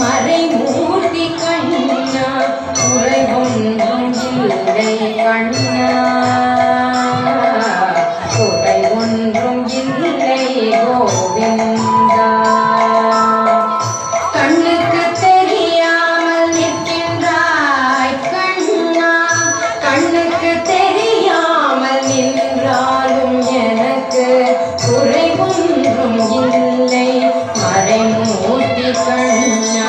மறைமூர்த்தி கண்ணா குறை ஒன்றும் இல்லை கண்ணா. ஒன்றும் இல்லை. மறைமூட்டி கண்ண